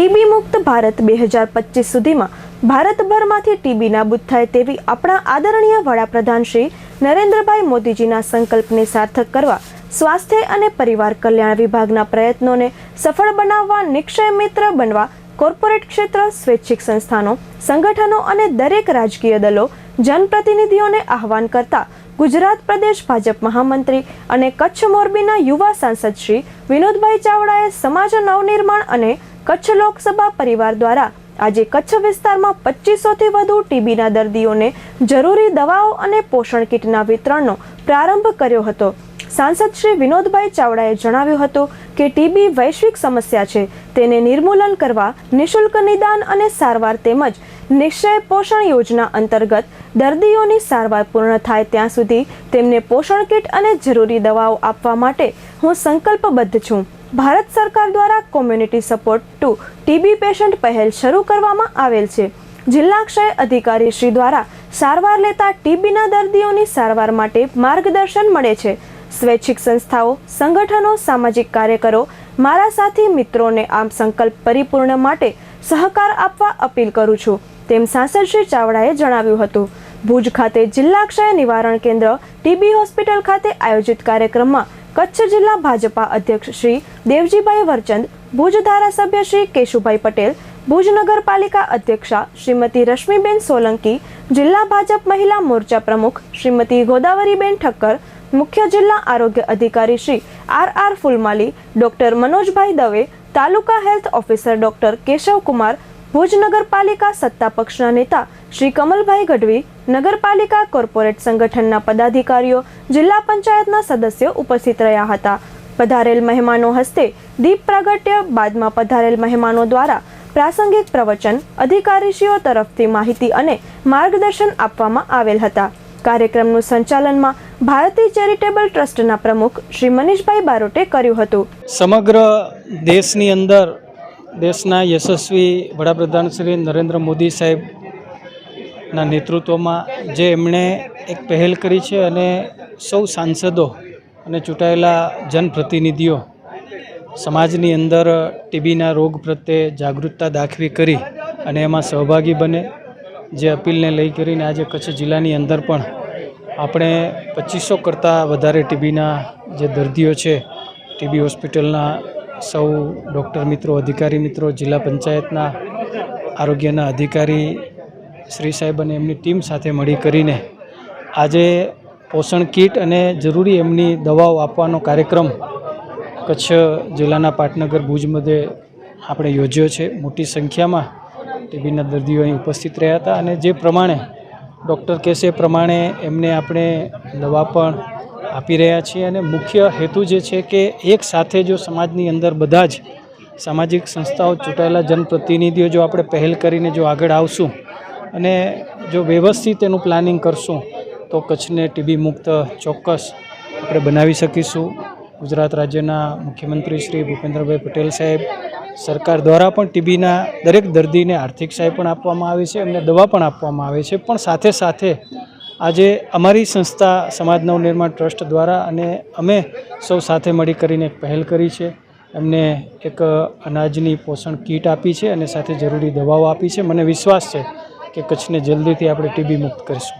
TB મુક્ત ભારત બે હજાર પચીસ સુધીમાં ભારતભરમાંથી ટીબી નાબૂદ થાય તેવી આપણા આદરણીય વડાપ્રધાન શ્રી નરેન્દ્રભાઈ મોદીજીના સંકલ્પને સાર્થક કરવા, સ્વાસ્થ્ય અને પરિવાર કલ્યાણ વિભાગના પ્રયત્નોને સફળ બનાવવા નિક્ષય મિત્ર બનવા, કોર્પોરેટ ક્ષેત્ર, સ્વૈચ્છિક સંસ્થાનો, સંગઠનો અને દરેક રાજકીય દલો જનપ્રતિનિધિઓને આહવાન કરતા ગુજરાત પ્રદેશ ભાજપ મહામંત્રી અને કચ્છ મોરબીના યુવા સાંસદ શ્રી વિનોદભાઈ ચાવડાએ સમાજ નવનિર્માણ અને કચ્છ લોકસભા પરિવાર દ્વારા આજે કચ્છ વિસ્તારમાં પચીસોથી વધુ ટીબીના દર્દીઓને જરૂરી દવાઓ અને પોષણ કીટના વિતરણનો પ્રારંભ કર્યો હતો. સાંસદ શ્રી વિનોદભાઈ ચાવડાએ જણાવ્યું હતું કે ટીબી વૈશ્વિક સમસ્યા છે. તેને નિર્મૂલન કરવા નિશુલ્ક નિદાન અને સારવાર તેમજ નિશ્ચય પોષણ યોજના અંતર્ગત દર્દીઓની સારવાર પૂર્ણ થાય ત્યાં સુધી તેમને પોષણ કીટ અને જરૂરી દવાઓ આપવા માટે હું સંકલ્પબદ્ધ છું. ભારત સરકાર દ્વારા community support to TB patient પહેલ શરૂ કરવામાં આવેલ છે. જિલ્લા ક્ષય અધિકારી શ્રી દ્વારા સારવાર લેતા ટીબીના દર્દીઓની સારવાર માટે માર્ગદર્શન મળે છે. સ્વૈચ્છિક સંસ્થાઓ, સંગઠનો, સામાજિક કાર્યકરો, મારા સાથી મિત્રોને આમ સંકલ્પ પરિપૂર્ણ માટે સહકાર આપવા અપીલ કરું છું. તેમ સાંસદ શ્રી ચાવડાએ જણાવ્યું હતું. ભુજ ખાતે જિલ્લા ક્ષય નિવારણ કેન્દ્ર, ટીબી હોસ્પિટલ ખાતે આયોજિત કાર્યક્રમમાં કચ્છ જિલ્લા ભાજપા અધ્યક્ષ શ્રી દેવજીભાઈ વરચંદ, ભુજ ધારાસભ્ય શ્રી કેશુભાઈ પટેલ, ભુજ નગરપાલિકા અધ્યક્ષા શ્રીમતી રશ્મિબેન સોલંકી, જિલ્લા ભાજપ મહિલા મોરચા પ્રમુખ શ્રીમતી ગોદાવરીબેન ઠક્કર, મુખ્ય જિલ્લા આરોગ્ય અધિકારી Shri R R Phulmali, doctor Manojbhai Dave, taluka health officer doctor Keshavkumar Bhuj નગરપાલિકા સત્તા પક્ષના નેતા શ્રી કમલભાઈ ગઢવી, નગરપાલિકા કોર્પોરેટ સંગઠનના પદાધિકારીઓ, જિલ્લા પંચાયતના સદસ્યો ઉપસ્થિત રહ્યા હતા. પધારેલ મહેમાનો હસ્તે દીપ પ્રાગટ્ય બાદમાં પધારેલ મહેમાનો દ્વારા પ્રાસંગિક પ્રવચન અધિકારીશ્રીઓ તરફથી માહિતી અને માર્ગદર્શન આપવામાં આવેલ હતા. કાર્યક્રમનું સંચાલનમાં ભારતીય ચેરિટેબલ ટ્રસ્ટના પ્રમુખ શ્રી મનીષભાઈ બારોટે કર્યું હતું. સમગ્ર દેશની અંદર દેશના યશસ્વી વડાપ્રધાન શ્રી નરેન્દ્ર મોદી સાહેબના નેતૃત્વમાં જે એમણે એક પહેલ કરી છે અને સૌ સાંસદો અને ચૂંટાયેલા જનપ્રતિનિધિઓ સમાજની અંદર ટીબીના રોગ પ્રત્યે જાગૃતતા દાખવી કરી અને એમાં સહભાગી બને જે અપીલને લઈ કરીને આજે કચ્છ જિલ્લાની અંદર પણ આપણે પચીસો કરતાં વધારે ટીબીના જે દર્દીઓ છે, ટીબી હોસ્પિટલના સૌ ડૉક્ટર મિત્રો, અધિકારી મિત્રો, જિલ્લા પંચાયતના આરોગ્યના અધિકારી શ્રી સાહેબ અને એમની ટીમ સાથે મળી કરીને આજે પોષણ કીટ અને જરૂરી એમની દવાઓ આપવાનો કાર્યક્રમ કચ્છ જિલ્લાના પાટનગર ભુજ મધ્યે આપણે યોજ્યો છે. મોટી સંખ્યામાં ટીબીના દર્દીઓ અહીં ઉપસ્થિત રહ્યા હતા અને જે પ્રમાણે ડૉક્ટર કહેશે પ્રમાણે એમને આપણે દવા પણ આપી રહ્યા છીએ અને મુખ્ય હેતુ જે છે કે એક સાથે જો સમાજની અંદર બધા જ સામાજિક સંસ્થાઓ ચૂંટાયેલા જનપ્રતિનિધિઓ જો આપણે પહેલ કરીને જો આગળ આવશું અને જો વ્યવસ્થિત એનું પ્લાનિંગ કરશું, તો કચ્છને ટીબી મુક્ત ચોક્કસ આપણે બનાવી શકીશું. ગુજરાત રાજ્યના મુખ્યમંત્રી શ્રી ભૂપેન્દ્રભાઈ પટેલ સાહેબ, સરકાર દ્વારા પણ ટીબીના દરેક દર્દીને આર્થિક સહાય પણ આપવામાં આવે છે, એમને દવા પણ આપવામાં આવે છે. પણ સાથે સાથે આજે અમારી સંસ્થા સમાજ નવનિર્માણ ટ્રસ્ટ દ્વારા અને અમે સૌ સાથે મળી કરીને એક પહેલ કરી છે. એમને એક અનાજની પોષણ કીટ આપી છે અને સાથે જરૂરી દવાઓ આપી છે. મને વિશ્વાસ છે કે કચ્છને જલ્દીથી આપણે ટીબી મુક્ત કરીશું.